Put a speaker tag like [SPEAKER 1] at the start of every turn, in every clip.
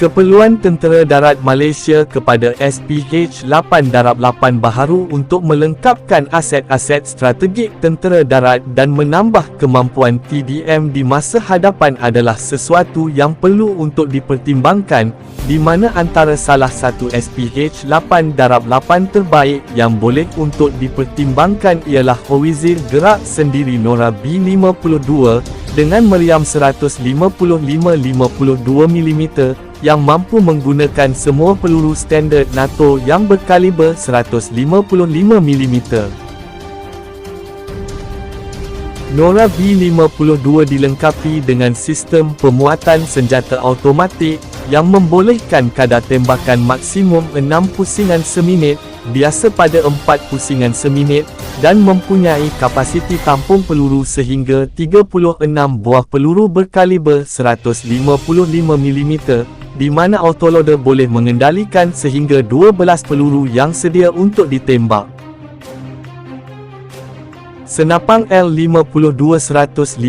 [SPEAKER 1] Keperluan Tentera Darat Malaysia kepada SPH-8 Darab 8 baharu untuk melengkapkan aset-aset strategik tentera darat dan menambah kemampuan TDM di masa hadapan adalah sesuatu yang perlu untuk dipertimbangkan, di mana antara salah satu SPH-8 Darab 8 terbaik yang boleh untuk dipertimbangkan ialah Howitzer Gerak Sendiri Nora B-52 dengan meriam 155-52 mm yang mampu menggunakan semua peluru standard NATO yang berkaliber 155 mm. Nora B-52 dilengkapi dengan sistem pemuatan senjata automatik yang membolehkan kadar tembakan maksimum 6 pusingan seminit, biasa pada 4 pusingan seminit, dan mempunyai kapasiti tampung peluru sehingga 36 buah peluru berkaliber 155 mm, di mana autoloader boleh mengendalikan sehingga 12 peluru yang sedia untuk ditembak. Senapang L52-155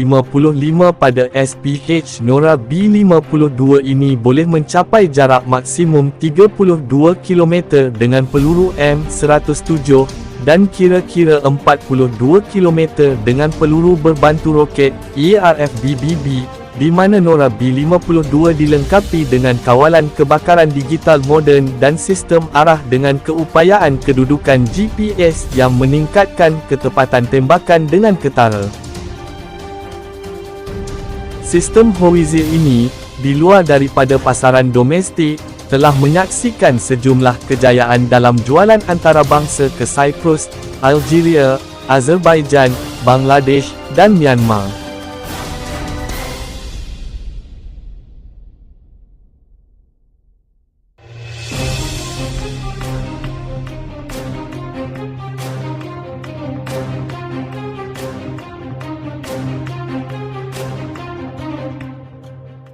[SPEAKER 1] pada SPH Nora B52 ini boleh mencapai jarak maksimum 32 km dengan peluru M107 dan kira-kira 42 km dengan peluru berbantu roket ERF-BBB di mana Nora B52 dilengkapi dengan kawalan kebakaran digital moden dan sistem arah dengan keupayaan kedudukan GPS yang meningkatkan ketepatan tembakan dengan ketara. Sistem Howitzer ini, di luar daripada pasaran domestik, telah menyaksikan sejumlah kejayaan dalam jualan antarabangsa ke Cyprus, Algeria, Azerbaijan, Bangladesh dan Myanmar.